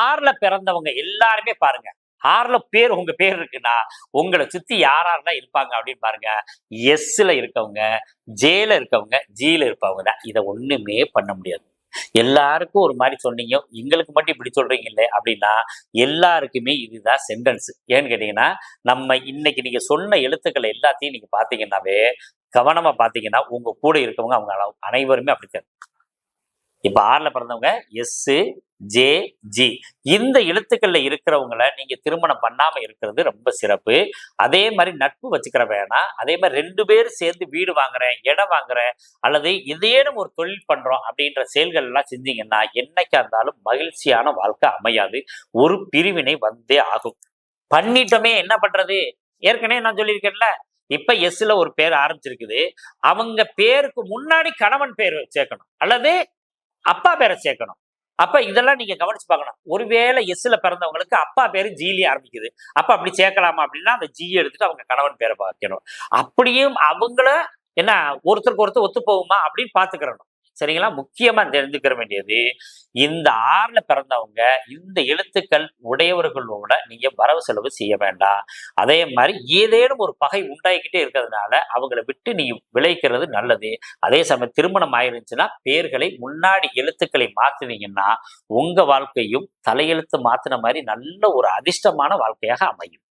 ஆறுல பிறந்தவங்க எல்லாருமே பாருங்க. ஆறுல பேர் உங்க பேர் இருக்குன்னா உங்களை சுத்தி யாரெல்லாம் இருப்பாங்க அப்படின்னு பாருங்க. எஸ்ல இருக்கவங்க ஜேல இருக்கவங்க ஜில இருப்பவங்க தான். இதை ஒண்ணுமே பண்ண முடியாது. எல்லாருக்கும் ஒரு மாதிரி சொன்னீங்க எங்களுக்கு மட்டும் இப்படி சொல்றீங்க இல்லை? அப்படின்னா எல்லாருக்குமே இதுதான் சென்டென்ஸ் ஏன்னு கேட்டீங்கன்னா நம்ம இன்னைக்கு நீங்க சொன்ன எழுத்துக்களை எல்லாத்தையும் நீங்க பாத்தீங்கன்னாவே கவனமா பாத்தீங்கன்னா உங்க கூட இருக்கவங்க அவங்க அனைவருமே அப்படித்தான். இப்ப ஆறுல பிறந்தவங்க எஸ் ஜே ஜி இந்த எழுத்துக்கள்ல இருக்கிறவங்கள நீங்க திருமணம் பண்ணாம இருக்கிறது ரொம்ப சிறப்பு. அதே மாதிரி நட்பு வச்சுக்கிற வேணாம் அதே மாதிரி ரெண்டு பேரும் சேர்ந்து வீடு வாங்குறேன் இடம் வாங்குறேன் அல்லது இதேனும் ஒரு தொழில் பண்றோம் அப்படின்ற செயல்கள் எல்லாம் செஞ்சீங்கன்னா என்னைக்கா இருந்தாலும் மகிழ்ச்சியான வாழ்க்கை அமையாது. ஒரு பிரிவினை வந்தே ஆகும். பண்ணிட்டோமே என்ன பண்றது? ஏற்கனவே நான் சொல்லியிருக்கேன்ல இப்ப எஸ்ல ஒரு பேர் ஆரம்பிச்சிருக்குது. அவங்க பேருக்கு முன்னாடி கணவன் பேர் சேர்க்கணும் அல்லது அப்பா பேரை சேர்க்கணும். அப்ப இதெல்லாம் நீங்க கவனிச்சு பார்க்கணும். ஒருவேளை எஸ்ல பிறந்தவங்களுக்கு அப்பா பேரு ஜிலி ஆரம்பிக்குது. அப்ப அப்படி சேர்க்கலாமா அப்படின்னா அந்த ஜி எடுத்துட்டு அவங்க கணவன் பேரை பார்க்கணும். அப்படியும் அவங்கள என்ன ஒருத்தருக்கு ஒருத்தர் ஒத்து போகுமா அப்படின்னு பாத்துக்கிறணும் சரிங்களா? முக்கியமா தெரிஞ்சுக்கிற வேண்டியது இந்த ஆறுல பிறந்தவங்க இந்த எழுத்துக்கள் உடையவர்களோட நீங்க வரவு செலவு செய்ய வேண்டாம். அதே மாதிரி ஏதேனும் ஒரு பகை உண்டாகிக்கிட்டே இருக்கிறதுனால அவங்கள விட்டு நீ விளைக்கிறது நல்லது. அதே சமயம் திருமணம் ஆயிருந்துச்சுன்னா பேர்களை முன்னாடி எழுத்துக்களை மாத்துனீங்கன்னா உங்க வாழ்க்கையும் தலையெழுத்து மாத்தின மாதிரி நல்ல ஒரு அதிர்ஷ்டமான வாழ்க்கையாக அமையும்.